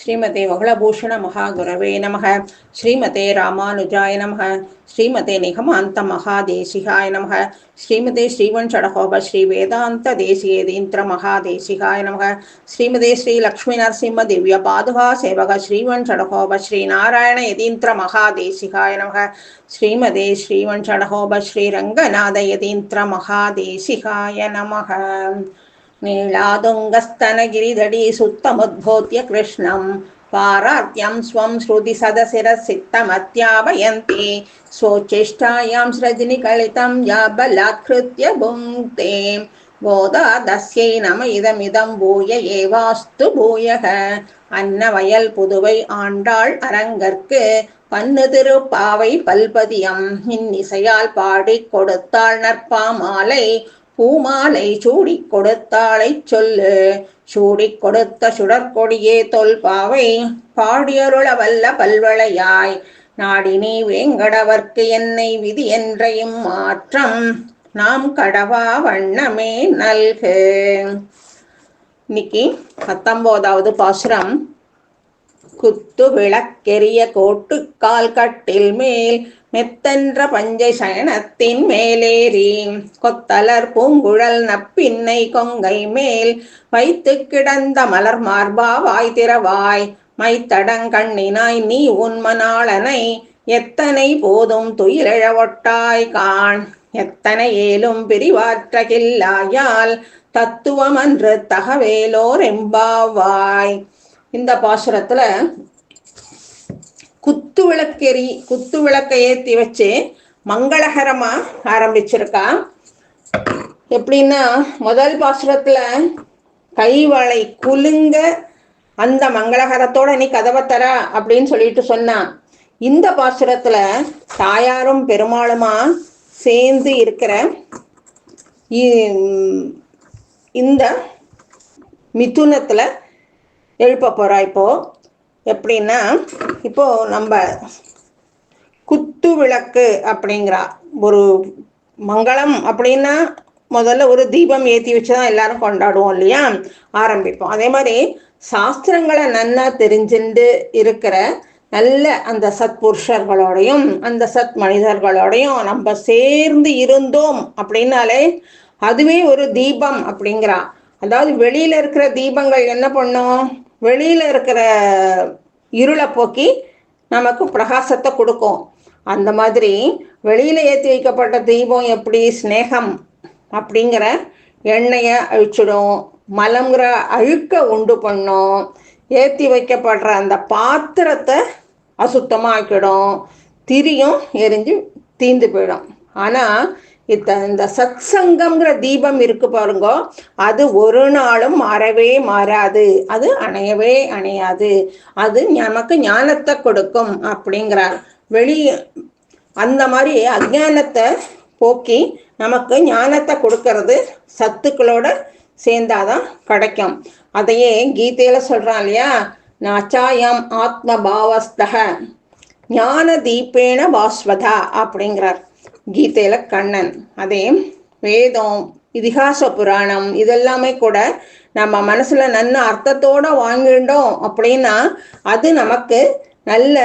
ஸ்ரீமதே வகுளபூஷண மகாகுரவே நமக. ஸ்ரீமதே ராமானுஜாய நமக. ஸ்ரீமதே நிகமாந்த மகாதேசிகாய நமக. ஸ்ரீமதே ஸ்ரீவன் சடகோப ஸ்ரீ வேதாந்த தேசியேதீந்திர மகாதேசிகாய நமக. ஸ்ரீமதே ஸ்ரீ லக்ஷ்மி நரசிம்ம திவ்ய பாதுகா சேவக ஸ்ரீவன் சடகோப ஸ்ரீ நாராயண யதீந்திர மகாதேசிகாய நமக. ஸ்ரீமதே ஸ்ரீவன் சடகோப ஸ்ரீ ரங்கநாத யதீந்திர மகாதேசிகாய நமக. नीलादुङ्गस्तनगिरिदडी सुत्तमुद्भूत्य कृष्णं पारात्यं स्वं श्रुतिसदशिरसित्तमत्यापयन्ति स्वोच्चिष्टायां सृजनिकलितं या बलात्कृत्य भुङ्क्ते கோதாதஸ்யை நம இதமிதம் பூய ஏவாஸ்து பூயக அன்னவயல் புதுவை ஆண்டாள் அரங்கற்கு பன்னு திருப்பாவை பல்பதியம் இன்னிசையால் பாடிக் கொடுத்தாள் நற்பாமாலை பூமாலை சூடிக் கொடுத்தாளை சொல்லு. சூடிக் கொடுத்த சுடற்கொடியே தொல்பாவை பாடியருள வல்ல பல்வளையாய். நாடினி வேங்கடவர்க்கு என்னை விதி என்றையும் மாற்றம். நாம் கடவா வண்ணமே நல்கு. இன்னைக்கு பத்தொன்பதாவது பாசுரம். குத்து விளக்கெரிய கோட்டுக்கால் கட்டில் மேல் மெத்தென்ற பஞ்சை சயனத்தின் மேலேறி. கொத்தலர் பூங்குழல் நப்பின்னை கொங்கை மேல். வைத்து கிடந்த மலர் மார்பா வாய் திறவாய் மைத்தடங்கண்ணினாய் நீ உன்மனாளனை எத்தனை போதும் துயிலழ ஒட்டாய் காண். எத்தனை ஏலும் பிரிவாற்றகில்லாயால் தத்துவம் அன்று தகவேலோர் எம்பாவாய். இந்த பாசுரத்துல குத்து விளக்கெறி குத்து விளக்கை ஏற்றி வச்சு மங்களகரமா ஆரம்பிச்சிருக்கா. எப்படின்னா முதல் பாசுரத்துல கைவளை குலுங்க அந்த மங்களகரத்தோட நீ கதவை தர அப்படின்னு சொல்லிட்டு சொன்னான் இந்த பாசுரத்துல தாயாரும் பெருமாளுமா சேர்ந்து இருக்கிற இந்த மிதுனத்துல எழுப்ப போறா இப்போ. எப்படின்னா இப்போ நம்ம குத்து விளக்கு அப்படிங்கிறா ஒரு மங்களம் அப்படின்னா முதல்ல ஒரு தீபம் ஏற்றி வச்சு தான் எல்லாரும் கொண்டாடுவோம் இல்லையா? ஆரம்பிப்போம். அதே மாதிரி சாஸ்திரங்களை நன்னா தெரிஞ்சுண்டு இருக்கிற நல்ல அந்த சத் புருஷர்களோடையும் அந்த சத் மனிதர்களோடையும் நம்ம சேர்ந்து இருந்தோம் அப்படின்னாலே அதுவே ஒரு தீபம் அப்படிங்கிறா அதாவது வெளியில இருக்கிற தீபங்கள் என்ன பண்ணும்? வெளியில் இருக்கிற இருளை போக்கி நமக்கு பிரகாசத்தை கொடுக்கும். அந்த மாதிரி வெளியில் ஏற்றி வைக்கப்பட்ட தீபம் எப்படி? ஸ்னேகம் அப்படிங்கிற எண்ணெயை அழிச்சிடும். மலங்கிற அழுக்க உண்டு பண்ணும். ஏற்றி வைக்கப்படுற அந்த பாத்திரத்தை அசுத்தமாக்கிடும். திரியும் எரிஞ்சு தீந்து போயிடும். ஆனால் இத்த இந்த சத் சங்கம்ங்கிற தீபம் இருக்கு பாருங்க. அது ஒரு நாளும் மாறவே மாறாது. அது அணையவே அணையாது. அது நமக்கு ஞானத்தை கொடுக்கும் அப்படிங்கிறார். வெளி அந்த மாதிரி அஜானத்தை போக்கி நமக்கு ஞானத்தை கொடுக்கறது சத்துக்களோட சேர்ந்தாதான் கிடைக்கும். அதையே கீதையில சொல்றான் இல்லையா? நாச்சாயம் ஆத்ம பாவஸ்தக ஞான தீபேன பாஸ்வதா அப்படிங்கிறார். கீதையில கண்ணன். அதே வேதம் இதிகாச புராணம் இதெல்லாமே கூட நம்ம மனசுல நல்ல அர்த்தத்தோட வாங்கிட்டோம் அப்படின்னா அது நமக்கு நல்ல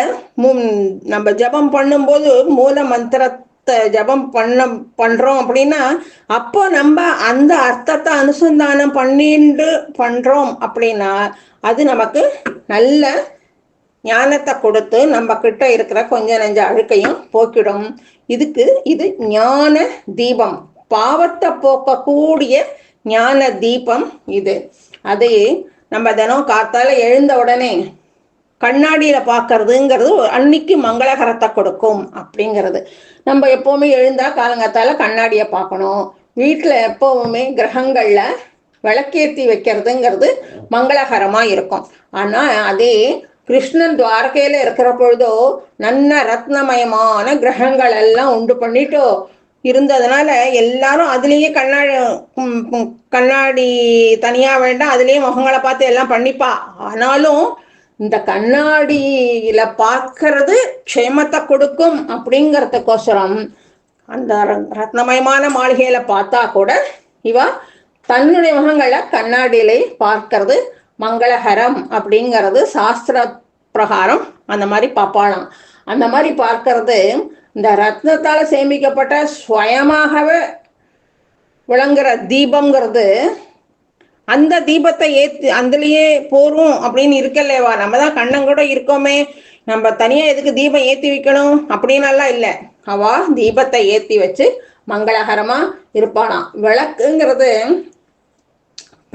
நம்ம ஜபம் பண்ணும்போது மூல மந்திரத்தை ஜபம் பண்ண பண்றோம் அப்படின்னா அப்போ நம்ம அந்த அர்த்தத்தை அனுசந்தானம் பண்ணிட்டு பண்றோம் அப்படின்னா அது நமக்கு நல்ல ஞானத்தை கொடுத்து நம்ம கிட்ட இருக்கிற கொஞ்ச நெஞ்ச அழுக்கையும் போக்கிடும். இதுக்கு இது ஞான தீபம். பாவத்தை போக்கக்கூடிய ஞான தீபம் இது. அது நம்ம தினம் காத்தால எழுந்த உடனே கண்ணாடியில பார்க்கறதுங்கிறது அன்னைக்கு மங்களகரத்தை கொடுக்கும் அப்படிங்கிறது. நம்ம எப்பவுமே எழுந்தா காலங்காத்தால கண்ணாடியை பார்க்கணும் வீட்டில் எப்பவுமே கிரகங்கள்ல விளக்கேற்றி வைக்கிறதுங்கிறது மங்களகரமா இருக்கும். ஆனா அதே கிருஷ்ணன் துவாரகையில இருக்கிற பொழுதோ நல்ல ரத்னமயமான கிரகங்கள் எல்லாம் உண்டு பண்ணிட்டோ இருந்ததுனால எல்லாரும் அதுலேயே கண்ணாடி கண்ணாடி தனியா வேண்டாம் அதுலேயே முகங்களை பார்த்து எல்லாம் பண்ணிப்பா. ஆனாலும் இந்த கண்ணாடியில பார்க்கறது க்ஷேமத்தை கொடுக்கும் அப்படிங்கறதுக்கோசரம் அந்த ரத்னமயமான மாளிகையில பார்த்தா கூட இவ தன்னுடைய முகங்களை கண்ணாடியிலே பார்க்கறது மங்களகரம் அப்படிங்கிறது சாஸ்திர பிரகாரம் அந்த மாதிரி பார்ப்பாளாம். அந்த மாதிரி பார்க்கறது இந்த ரத்னத்தால் சேமிக்கப்பட்ட சுயமாகவே விளங்குற தீபங்கிறது அந்த தீபத்தை ஏற்றி அதுலயே போரும் அப்படின்னு இருக்கல்லேவா? நம்ம தான் கண்ணங்கூட இருக்கோமே. நம்ம தனியாக எதுக்கு தீபம் ஏற்றி வைக்கணும் அப்படின்னலாம் இல்லை. அவா தீபத்தை ஏற்றி வச்சு மங்களகரமாக இருப்பாளாம். விளக்குங்கிறது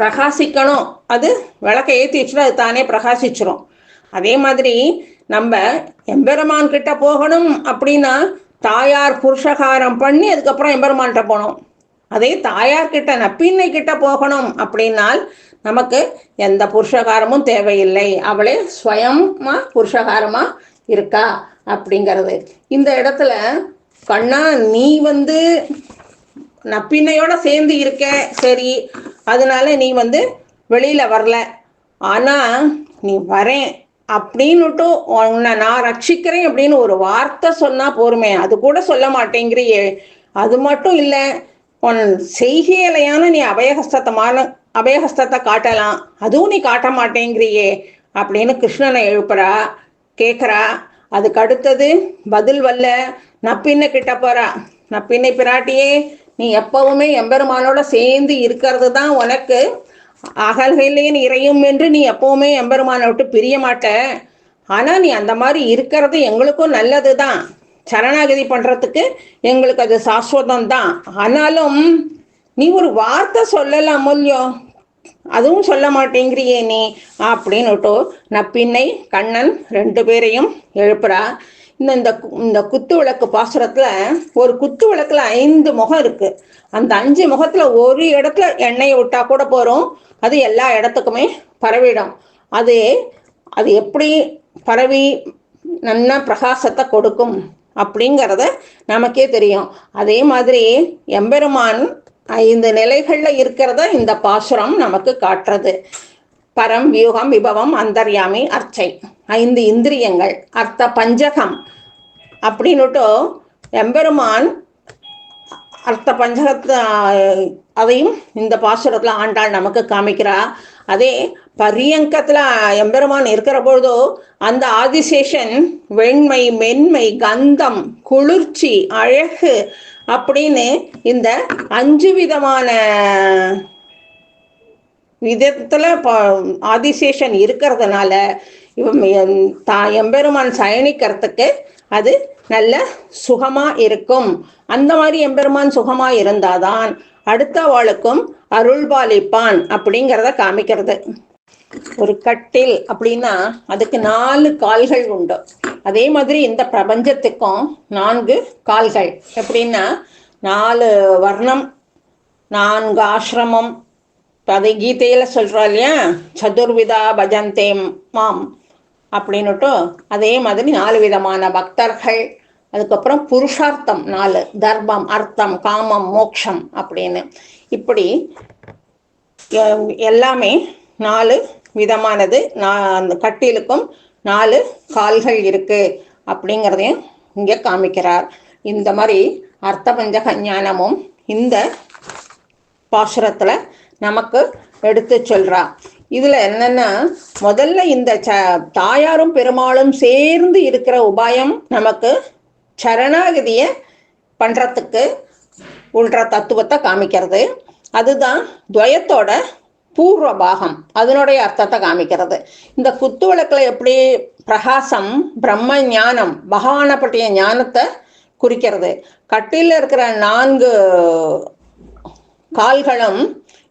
பிரகாசிக்கணும். அது விளக்கை ஏற்றி வச்சுட்டு அது தானே பிரகாசிச்சிரும். அதே மாதிரி நம்ம எம்பெருமான் கிட்ட போகணும் அப்படின்னா தாயார் புருஷகாரம் பண்ணி அதுக்கப்புறம் எம்பெருமான்கிட்ட போகணும். அதே தாயார் கிட்ட நப்பின்னை கிட்ட போகணும் அப்படின்னால் நமக்கு எந்த புருஷகாரமும் தேவையில்லை. அவளே ஸ்வயமா புருஷகாரமா இருக்கா அப்படிங்கிறது. இந்த இடத்துல கண்ணா நீ வந்து நான் பின்னையோட சேர்ந்து இருக்கேன். சரி. அதனால நீ வந்து வெளியில வரல. ஆனா நீ வரேன் அப்படின்னுட்டு உன்னை நான் ரட்சிக்கிறேன் அப்படின்னு ஒரு வார்த்தை சொன்னா போருமே. அது கூட சொல்ல மாட்டேங்கிறியே. அது மட்டும் இல்லை உன் செய்கையிலையான நீ அபயஹஸ்தமான அபயஹஸ்தத்தை காட்டலாம். அதுவும் நீ காட்ட மாட்டேங்கிறியே அப்படின்னு கிருஷ்ணனை எழுப்புறா கேட்குறா அதுக்கு அடுத்தது பதில் வல்ல நப்பின்ன கிட்ட போறா. நப்பின்னை பிராட்டியே நீ எப்பவுமே எம்பெருமானோட சேர்ந்து இருக்கிறது தான் உனக்கு அகல்கையிலேயே இறையும் என்று நீ எப்பவுமே எம்பெருமானை விட்டு பிரிய மாட்ட. ஆனா நீ அந்த மாதிரி இருக்கிறது எங்களுக்கும் நல்லது தான் சரணாகதி பண்றதுக்கு எங்களுக்கு அது சாஸ்வதம் தான் ஆனாலும் நீ ஒரு வார்த்தை சொல்லலாம் அமுல்யோ அதுவும் சொல்ல மாட்டேங்கிறியே நீ? அப்படின்னுட்டு நப்பின்னை கண்ணன் ரெண்டு பேரையும் எழுப்புறா. இந்த இந்த இந்த குத்து விளக்கு பாசுரத்துல ஒரு குத்து விளக்குல ஐந்து முகம் இருக்கு. அந்த அஞ்சு முகத்துல ஒரு இடத்துல எண்ணெயை விட்டா கூட போறோம். அது எல்லா இடத்துக்குமே பரவிடும். அது அது எப்படி பரவி நல்ல பிரகாசத்தை கொடுக்கும் அப்படிங்கிறத நமக்கே தெரியும். அதே மாதிரி எம்பெருமான் ஐந்து நிலைகளில் இருக்கிறத இந்த பாசுரம் நமக்கு காட்டுறது. பரம் வியூகம் விபவம் அந்தர்யாமி அர்ச்சை. ஐந்து இந்திரியங்கள். அர்த்த பஞ்சகம். அப்படின்னுட்டு எம்பெருமான் அர்த்த பஞ்சகத்தை அதையும் இந்த பாசுரத்தில் ஆண்டாள் நமக்கு காமிக்கிறா. அதே பரியங்கத்தில் எம்பெருமான் இருக்கிற பொழுதோ அந்த ஆதிசேஷன் வெண்மை மென்மை கந்தம் குளிர்ச்சி அழகு அப்படின்னு இந்த அஞ்சு விதமான விதத்துல ப ஆதிசேஷன் இருக்கிறதுனால இவன் தா எம்பெருமான் சயனிக்கிறதுக்கு அது நல்ல சுகமா இருக்கும். அந்த மாதிரி எம்பெருமான் சுகமா இருந்தாதான் அடுத்த வாளுக்கும் அருள்பாலிப்பான் அப்படிங்கிறத காமிக்கிறது. ஒரு கட்டில் அப்படின்னா அதுக்கு நாலு கால்கள் உண்டு. அதே மாதிரி இந்த பிரபஞ்சத்துக்கும் நான்கு கால்கள். எப்படின்னா நாலு வர்ணம் நான்கு ஆசிரமம் அதை கீதையில் சொல்கிறா இல்லையா? சதுர்விதா பஜந்தே மாம் அப்படின்னுட்டு அதே மாதிரி நாலு விதமான பக்தர்கள். அதுக்கப்புறம் புருஷார்த்தம் நாலு தர்மம் அர்த்தம் காமம் மோக்ஷம் அப்படின்னு. இப்படி எல்லாமே நாலு விதமானது. நான் அந்த கட்டிலுக்கும் நாலு கால்கள் இருக்கு அப்படிங்கிறதையும் இங்கே காமிக்கிறார். இந்த மாதிரி அர்த்த பஞ்சக ஞானமும் இந்த பாசுரத்தில் நமக்கு எடுத்து சொல்றான் இதுல என்னன்னா முதல்ல இந்த ச தாயாரும் பெருமாளும் சேர்ந்து இருக்கிற உபாயம் நமக்கு சரணாகதிய பண்றதுக்கு உள்ற தத்துவத்தை காமிக்கிறது. அதுதான் துவயத்தோட பூர்வ பாகம் அதனுடைய அர்த்தத்தை காமிக்கிறது. இந்த குத்து விளக்குல எப்படி பிரகாசம் பிரம்ம ஞானம் பகவானை பற்றிய ஞானத்தை குறிக்கிறது. கட்டில இருக்கிற நான்கு கால்களும்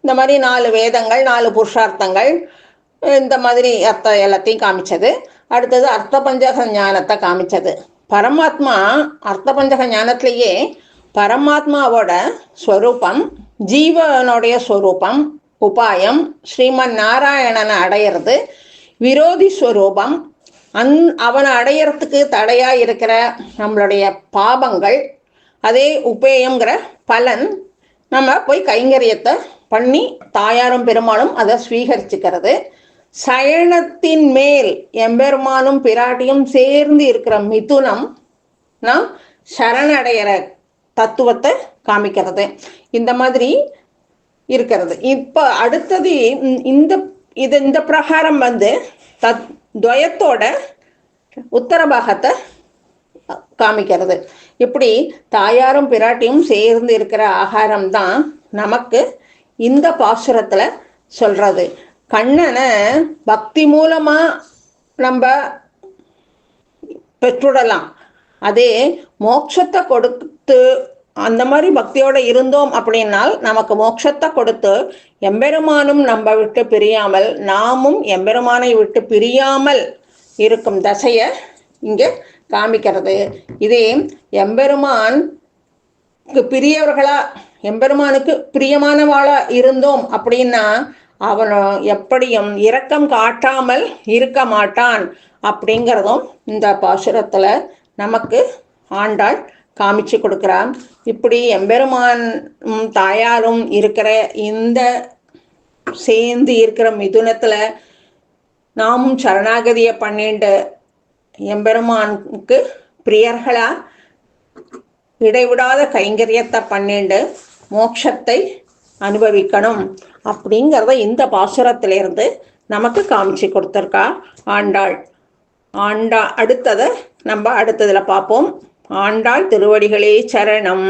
இந்த மாதிரி நாலு வேதங்கள் நாலு புருஷார்த்தங்கள் இந்த மாதிரி அர்த்தம் எல்லாத்தையும் காமிச்சது. அடுத்தது அர்த்த பஞ்சக ஞானத்தை காமிச்சது. பரமாத்மா அர்த்த பஞ்சக ஞானத்திலேயே பரமாத்மாவோட ஸ்வரூபம் ஜீவனுடைய ஸ்வரூபம் உபாயம் ஸ்ரீமன் நாராயணனை அடையிறது விரோதி ஸ்வரூபம் அந் அவனை அடையறதுக்கு தடையா இருக்கிற நம்மளுடைய பாபங்கள் அதே உபேயங்கிற பலன் நம்ம போய் கைங்கரியத்தை பண்ணி தாயாரும் பெருமாளும் அதை ஸ்வீகரிச்சுக்கிறது. சயனத்தின் மேல் எம்பெருமானும் பிராட்டியும் சேர்ந்து இருக்கிற மிதுனம் நாம் சரணடைகிற தத்துவத்தை காமிக்கிறது. இந்த மாதிரி இருக்கிறது. இப்போ அடுத்தது இந்த- இது இந்த பிரகாரம் வந்து தத் துவயத்தோட உத்தர பாகத்தை காமிக்கிறது. இப்படி தாயாரும் பிராட்டியும் சேர்ந்து இருக்கிற ஆகாரம் தான் நமக்கு இந்த பாசுரத்தில் சொல்றது. கண்ணனை பக்தி மூலமாக நம்ம பெற்றுடலாம். அதே மோட்சத்தை கொடுத்து அந்த மாதிரி பக்தியோட இருந்தோம் அப்படின்னால் நமக்கு மோட்சத்தை கொடுத்து எம்பெருமானும் நம்ம விட்டு பிரியாமல் நாமும் எம்பெருமானை விட்டு பிரியாமல் இருக்கும் தசையை இங்கே காமிக்கிறது. இதே எம்பெருமான் பிரியவர்களா எம்பெருமானுக்கு பிரியமானவாளா இருந்தோம் அப்படின்னா அவன் எப்படியும் இரக்கம் காட்டாமல் இருக்க மாட்டான் அப்படிங்கிறதும் இந்த பாசுரத்தில் நமக்கு ஆண்டாள் காமிச்சு கொடுக்குறான். இப்படி எம்பெருமான் தாயாரும் இருக்கிற இந்த சேர்ந்து இருக்கிற மிதுனத்தில் நாமும் சரணாகதியை பண்ணிட்டு எம்பெருமானுக்கு பிரியர்களா இடைவிடாத கைங்கரியத்தை பண்ணிண்டு மோட்சத்தை அனுபவிக்கணும் அப்படிங்கிறத இந்த பாசுரத்திலிருந்து நமக்கு காமிச்சு கொடுத்துருக்கா ஆண்டாள். ஆண்டா அடுத்ததை நம்ம அடுத்ததில் பார்ப்போம். ஆண்டாள் திருவடிகளே சரணம்.